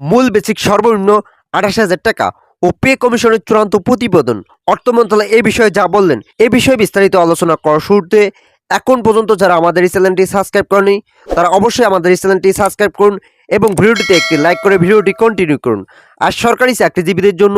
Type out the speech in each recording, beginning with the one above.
মূল বেসিক সর্বনিম্ন আঠাশ হাজার টাকা ও পে কমিশনের চূড়ান্ত প্রতিবেদন। অর্থ মন্ত্রণালয় এ বিষয়ে যা বললেন, এ বিষয়ে বিস্তারিত আলোচনা করার শুরুতে এখন পর্যন্ত যারা আমাদের এই চ্যানেলটি সাবস্ক্রাইব করেনি, তারা অবশ্যই আমাদের এই চ্যানেলটি সাবস্ক্রাইব করুন এবং ভিডিওটিতে একটি লাইক করে ভিডিওটি কন্টিনিউ করুন। আর সরকারি চাকরিজীবীদের জন্য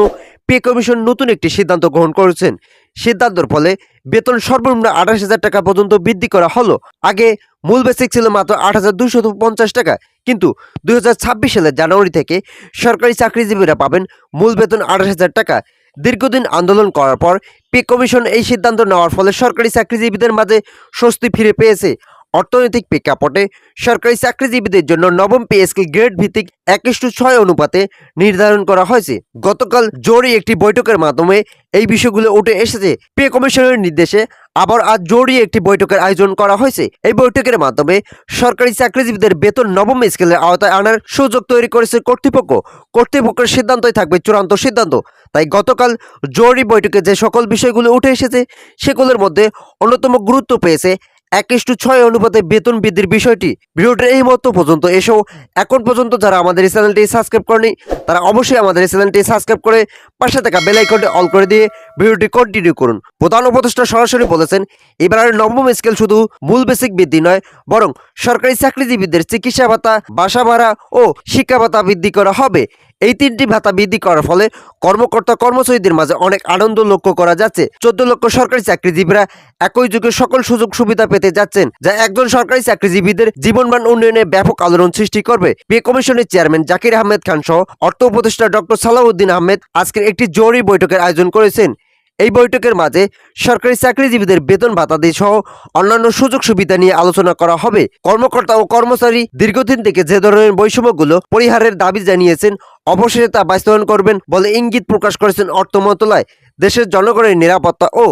পে কমিশন নতুন একটি সিদ্ধান্ত গ্রহণ করেছেন। সিদ্ধান্তর ফলে বেতন সর্বনিম্ন আঠাশ হাজার টাকা পর্যন্ত বৃদ্ধি করা হলো। আগে মূল বেসিক ছিল মাত্র আট হাজার পঞ্চাশ টাকা। কিন্তু দুই হাজার ছাব্বিশ সালের জানুয়ারি থেকে সরকারি চাকরিজীবীরা পাবেন মূল বেতন আঠাশ হাজার টাকা। দীর্ঘদিন আন্দোলন করার পর পে কমিশন এই সিদ্ধান্ত নেওয়ার ফলে সরকারি চাকরিজীবীদের মাঝে স্বস্তি ফিরে পেয়েছে অর্থনৈতিক প্রেক্ষাপটে সরকারি চাকরিজীবীদের জন্য নবম পে স্কেল গ্রেড ভিত্তিক একুশ টু ছয় অনুপাতে নির্ধারণ করা হয়েছে। গতকাল জরুরি একটি বৈঠকের মাধ্যমে এই বিষয়গুলো উঠে এসেছে। পে কমিশনের নির্দেশে আবার আজ জরুরি একটি বৈঠকের আয়োজন করা হয়েছে। এই বৈঠকের মাধ্যমে সরকারি চাকরিজীবীদের বেতন নবম স্কেলের আওতায় আনার সুযোগ তৈরি করেছে কর্তৃপক্ষ। কর্তৃপক্ষের সিদ্ধান্তই থাকবে চূড়ান্ত সিদ্ধান্ত। তাই গতকাল জরুরি বৈঠকে যে সকল বিষয়গুলো উঠে এসেছে, সেগুলোর মধ্যে অন্যতম গুরুত্ব পেয়েছে একুশ ইস্টু ছয় অনুপাতে বেতন বৃদ্ধির বিষয়টি ভিডিওটির এই মতো পর্যন্ত এসেও এখন পর্যন্ত যারা আমাদের এই চ্যানেলটি সাবস্ক্রাইব করেনি, তারা অবশ্যই আমাদের এই চ্যানেলটি সাবস্ক্রাইব করে পাশে থাকা বেল আইকনটি অল করে দিয়ে ভিডিওটি কন্টিনিউ করুন। প্রধান উপদেষ্টা সরাসরি বলেছেন, এবার আর নবম স্কেল শুধু মূল বেসিক বৃদ্ধি নয়, বরং সরকারি চাকরিজীবীদের চিকিৎসা ভাতা, বাসা ভাড়া ও শিক্ষা ভাতা বৃদ্ধি করা হবে। এই তিনটি ভাতা বৃদ্ধি করার ফলে কর্মকর্তা কর্মচারীদের মাঝে অনেক আনন্দ লক্ষ্য করা যাচ্ছে। চোদ্দ লক্ষ সরকারি চাকরিজীবীরা একই যুগে সকল সুযোগ সুবিধা পেতে যাচ্ছেন, যা একজন সরকারি চাকরিজীবীদের জীবনমান উন্নয়নে ব্যাপক আলোড়ন সৃষ্টি করবে। পে কমিশনের চেয়ারম্যান জাকির আহমেদ খান সহ অর্থ উপদেষ্টা ডক্টর সালাউদ্দিন আহমেদ আজকের একটি জরুরি বৈঠকের আয়োজন করেছেন। এই বৈঠকের মাঝে সরকারি চাকরিজীবীদের বেতন ভাতা দিয়ে সহ অন্যান্য সুযোগ সুবিধা নিয়ে আলোচনা করা হবে। কর্মকর্তা ও কর্মচারী দীর্ঘদিন থেকে যে ধরনের বৈষম্যগুলো পরিহারের দাবি জানিয়েছেন, অবশেষে তা বাস্তবায়ন করবেন বলে ইঙ্গিত প্রকাশ করেছেন অর্থ মন্ত্রণালয়। দেশের জনগণের নিরাপত্তা ও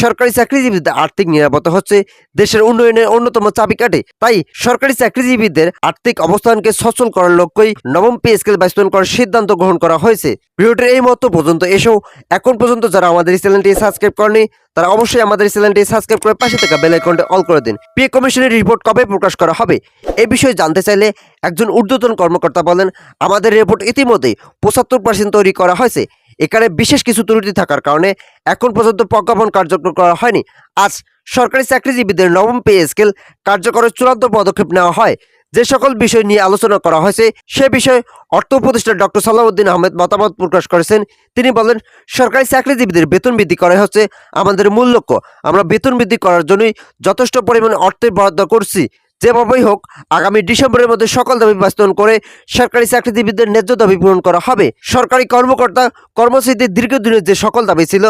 সরকারি চাকরিজীবীদের আর্থিক নিরাপত্তা হচ্ছে দেশের উন্নয়নের অন্যতম চাবিকাঠি। তাই সরকারি চাকরিজীবীদের আর্থিক অবস্থানকে সচল করার লক্ষ্যই নবম পে স্কেল বাস্তবায়ন করার সিদ্ধান্ত গ্রহণ করা হয়েছে। ভিডিওটির এই মতো পর্যন্ত এসেও এখন পর্যন্ত যারা আমাদের চ্যানেলটি সাবস্ক্রাইব করেনি তারা অবশ্যই আমাদের চ্যানেলটি সাবস্ক্রাইব করে পাশে থাকা বেল আইকনটি অল করে দিন। পে কমিশনের রিপোর্ট কবে প্রকাশ করা হবে এ বিষয়ে জানতে চাইলে একজন ঊর্ধ্বতন কর্মকর্তা বলেন, আমাদের রিপোর্ট ইতিমধ্যেই পঁচাত্তর পার্সেন্ট তৈরি করা হয়েছে। এখানে বিশেষ কিছু ত্রুটি থাকার কারণে এখন পর্যন্ত প্রজ্ঞাপন কার্যকর করা হয়নি। আজ সরকারি চাকরিজীবীদের নবম পে স্কেল কার্যকরের চূড়ান্ত পদক্ষেপ নেওয়া হয়। যে সকল বিষয় নিয়ে আলোচনা করা হয়েছে, সে বিষয়ে অর্থ উপদেষ্টা ডক্টর সালাউদ্দিন আহমেদ মতামত প্রকাশ করেছেন। তিনি বলেন, সরকারি চাকরিজীবীদের বেতন বৃদ্ধি করা হচ্ছে আমাদের মূল লক্ষ্য। আমরা বেতন বৃদ্ধি করার জন্যই যথেষ্ট পরিমাণে অর্থের বরাদ্দ করছি। যেভাবেই হোক, আগামী ডিসেম্বরের মধ্যে সকল দাবি বাস্তবায়ন করে সরকারি চাকরিজীবীদের ন্যায্য দাবি পূরণ করা হবে। সরকারি কর্মকর্তা কর্মচারীদের দীর্ঘদিনের যে সকল দাবি ছিল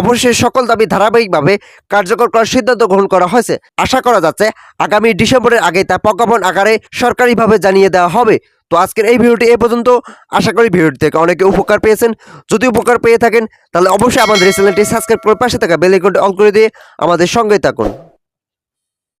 অবশ্যই সকল দাবি ধারাবাহিকভাবে কার্যকর করার সিদ্ধান্ত গ্রহণ করা হয়েছে। আশা করা যাচ্ছে, আগামী ডিসেম্বরের আগে তা প্রজ্ঞাপন আকারে সরকারিভাবে জানিয়ে দেওয়া হবে। তো আজকের এই ভিডিওটি এ পর্যন্ত। আশা করি ভিডিওটি থেকে অনেকে উপকার পেয়েছেন। যদি উপকার পেয়ে থাকেন, তাহলে অবশ্যই আমাদের এই চ্যানেলটি সাবস্ক্রাইব করে পাশে থাকা বেল আইকনটি অল করে দিয়ে আমাদের সঙ্গে থাকুন।